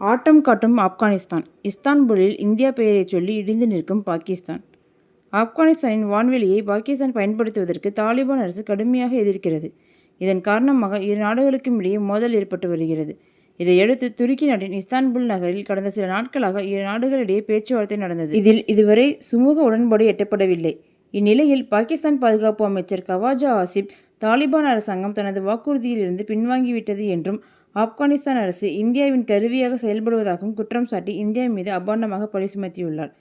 ஆட்டம் காட்டும் ஆப்கானிஸ்தான். இஸ்தான்புலில் இந்தியா பெயரைச் சொல்லி இடிந்து நிற்கும் பாகிஸ்தான். ஆப்கானிஸ்தானின் வான்வெளியை பாகிஸ்தான் பயன்படுத்துவதற்கு தாலிபான் அரசு கடுமையாக எதிர்க்கிறது. இதன் காரணமாக இரு நாடுகளுக்கும் இடையே மோதல் ஏற்பட்டு வருகிறது. இதையடுத்து துருக்கி நாட்டின் இஸ்தான்புல் நகரில் கடந்த சில நாட்களாக இரு நாடுகளிடையே பேச்சுவார்த்தை நடந்தது. இதில் இதுவரை சுமூக உடன்பாடு எட்டப்படவில்லை. இந்நிலையில் பாகிஸ்தான் பாதுகாப்பு அமைச்சர் கவாஜா ஆசிப் தாலிபான் அரசாங்கம் தனது வாக்குறுதியிலிருந்து பின்வாங்கிவிட்டது என்றும் ஆப்கானிஸ்தான் அரசு இந்தியாவின் கருவியாக செயல்படுவதாகவும் குற்றம் சாட்டி இந்தியா மீது அபாண்டமாக பழி சுமத்தியுள்ளார்.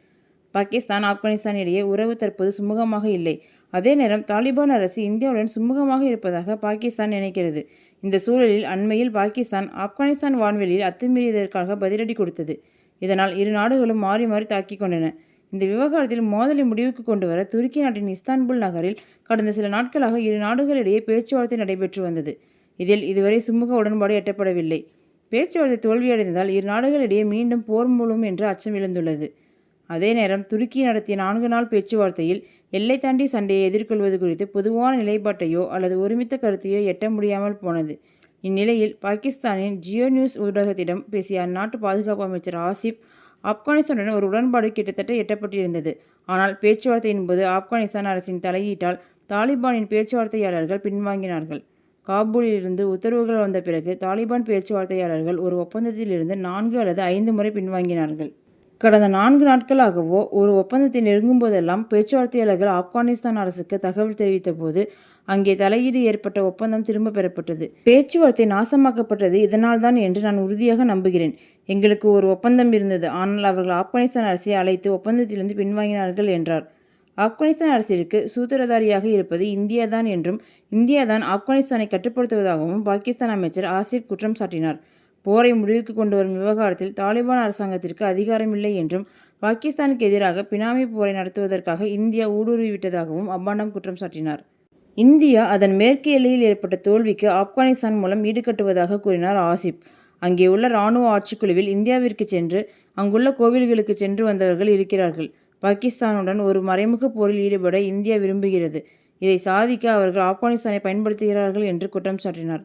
பாகிஸ்தான் ஆப்கானிஸ்தான் இடையே உறவு தற்போது சுமூகமாக இல்லை. அதே நேரம் தாலிபான் அரசு இந்தியாவுடன் சுமூகமாக இருப்பதாக பாகிஸ்தான் நினைக்கிறது. இந்த சூழலில் அண்மையில் பாகிஸ்தான் ஆப்கானிஸ்தான் வான்வெளியில் அத்துமீறியதற்காக பதிலடி கொடுத்தது. இதனால் இரு நாடுகளும் மாறி மாறி தாக்கிக் கொண்டன. இந்த விவகாரத்தில் மோதலை முடிவுக்கு கொண்டு வர துருக்கி நாட்டின் இஸ்தான்புல் நகரில் கடந்த சில நாட்களாக இரு நாடுகளிடையே பேச்சுவார்த்தை நடைபெற்று வந்தது. இதில் இதுவரை சுமூக உடன்பாடு எட்டப்படவில்லை. பேச்சுவார்த்தை தோல்வியடைந்ததால் இரு நாடுகளிடையே மீண்டும் போர் மூலம் என்ற அச்சம் எழுந்துள்ளது. அதே நேரம் துருக்கி நடத்திய நான்கு நாள் பேச்சுவார்த்தையில் எல்லை தாண்டி சண்டையை எதிர்கொள்வது குறித்து பொதுவான நிலைப்பாட்டையோ அல்லது ஒருமித்த கருத்தையோ எட்ட முடியாமல் போனது. இந்நிலையில் பாகிஸ்தானின் ஜியோ நியூஸ் ஊடகத்திடம் பேசிய அந்நாட்டு பாதுகாப்பு அமைச்சர் ஆசிப் ஆப்கானிஸ்தானுடன் ஒரு உடன்பாடு கிட்டத்தட்ட எட்டப்பட்டிருந்தது. ஆனால் பேச்சுவார்த்தையின் போது ஆப்கானிஸ்தான் அரசின் தலையீட்டால் தாலிபானின் பேச்சுவார்த்தையாளர்கள் பின்வாங்கினார்கள். காபூலிலிருந்து உத்தரவுகள் வந்த பிறகு தாலிபான் பேச்சுவார்த்தையாளர்கள் ஒரு ஒப்பந்தத்திலிருந்து நான்கு அல்லது ஐந்து முறை பின்வாங்கினார்கள். கடந்த நான்கு நாட்களாகவோ ஒரு ஒப்பந்தத்தை நெருங்கும் போதெல்லாம் பேச்சுவார்த்தையாளர்கள் ஆப்கானிஸ்தான் அரசுக்கு தகவல் தெரிவித்த போது அங்கே தலையீடு ஏற்பட்ட ஒப்பந்தம் திரும்ப பெறப்பட்டது. பேச்சுவார்த்தை நாசமாக்கப்பட்டது இதனால்தான் என்று நான் உறுதியாக நம்புகிறேன். எங்களுக்கு ஒரு ஒப்பந்தம் இருந்தது. ஆனால் அவர்கள் ஆப்கானிஸ்தான் அரசை அழைத்து ஒப்பந்தத்திலிருந்து பின்வாங்கினார்கள் என்றார். ஆப்கானிஸ்தான் அரசிற்கு சூத்திரதாரியாக இருப்பது இந்தியா தான் என்றும் இந்தியா தான் ஆப்கானிஸ்தானை கட்டுப்படுத்துவதாகவும் பாகிஸ்தான் அமைச்சர் ஆசிப் குற்றம் சாட்டினார். போரை முடிவுக்கு கொண்டு வரும் விவகாரத்தில் தாலிபான் அரசாங்கத்திற்கு அதிகாரமில்லை என்றும் பாகிஸ்தானுக்கு எதிராக பினாமி போரை நடத்துவதற்காக இந்தியா ஊடுருவிவிட்டதாகவும் அப்பாண்டம் குற்றம் சாட்டினார். இந்தியா அதன் மேற்கு எல்லையில் ஏற்பட்ட தோல்விக்கு ஆப்கானிஸ்தான் மூலம் ஈடுகட்டுவதாக கூறினார் ஆசிப். அங்கே உள்ள இராணுவ ஆட்சிக்குழுவில் இந்தியாவிற்கு சென்று அங்குள்ள கோவில்களுக்கு சென்று வந்தவர்கள் இருக்கிறார்கள். பாகிஸ்தானுடன் ஒரு மறைமுக போரில் ஈடுபட இந்தியா விரும்புகிறது. இதை சாதிக்க அவர்கள் ஆப்கானிஸ்தானை பயன்படுத்துகிறார்கள் என்று குற்றம் சாட்டினார்.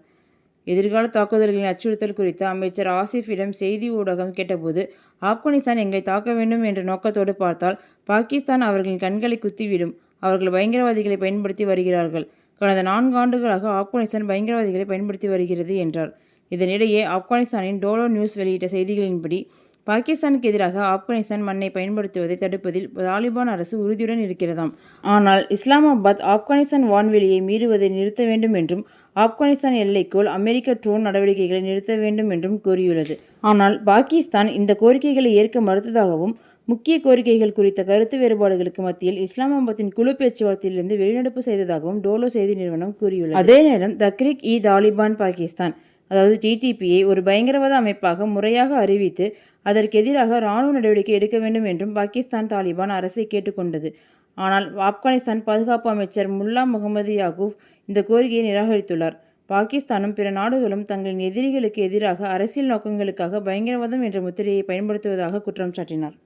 எதிர்கால தாக்குதல்களின் அச்சுறுத்தல் குறித்து அமைச்சர் ஆசிஃபிடம் செய்தி ஊடகம் கேட்டபோது ஆப்கானிஸ்தான் எங்களை தாக்க வேண்டும் என்ற நோக்கத்தோடு பார்த்தால் பாகிஸ்தான் அவர்களின் கண்களை குத்திவிடும். அவர்கள் பயங்கரவாதிகளை பயன்படுத்தி வருகிறார்கள். கடந்த நான்கு ஆண்டுகளாக ஆப்கானிஸ்தான் பயங்கரவாதிகளை பயன்படுத்தி வருகிறது என்றார். இதனிடையே ஆப்கானிஸ்தானின் டோலோ நியூஸ் வெளியிட்ட செய்திகளின்படி பாகிஸ்தானுக்கு எதிராக ஆப்கானிஸ்தான் மண்ணை பயன்படுத்துவதை தடுப்பதில் தாலிபான் அரசு உறுதியுடன் இருக்கிறதாம். ஆனால் இஸ்லாமாபாத் ஆப்கானிஸ்தான் வான்வெளியை மீறுவதை நிறுத்த வேண்டும் என்றும் ஆப்கானிஸ்தான் எல்லைக்குள் அமெரிக்க ட்ரோன் நடவடிக்கைகளை நிறுத்த வேண்டும் என்றும் கூறியுள்ளது ஆனால் பாகிஸ்தான் இந்த கோரிக்கைகளை ஏற்க மறுத்ததாகவும் முக்கிய கோரிக்கைகள் குறித்த கருத்து வேறுபாடுகளுக்கு மத்தியில் இஸ்லாமாபாத்தின் குழு பேச்சுவார்த்தையிலிருந்து வெளிநடப்பு செய்ததாகவும் டோலோ செய்தி நிறுவனம் கூறியுள்ளது. அதே நேரம் தக்ரிக் இ தாலிபான் பாகிஸ்தான் அதாவது டிடிபியை ஒரு பயங்கரவாத அமைப்பாக முறையாக அறிவித்து அதற்கு எதிராக இராணுவ நடவடிக்கை எடுக்க வேண்டும் என்றும் பாகிஸ்தான் தாலிபான் அரசை கேட்டுக்கொண்டது. ஆனால் ஆப்கானிஸ்தான் பாதுகாப்பு அமைச்சர் முல்லா முகமது யாகூப் இந்த கோரிக்கையை நிராகரித்துள்ளார். பாகிஸ்தானும் பிற நாடுகளும் தங்களின் எதிரிகளுக்கு எதிராக அரசியல் நோக்கங்களுக்காக பயங்கரவாதம் என்ற முத்திரையை பயன்படுத்துவதாக குற்றம் சாட்டினார்.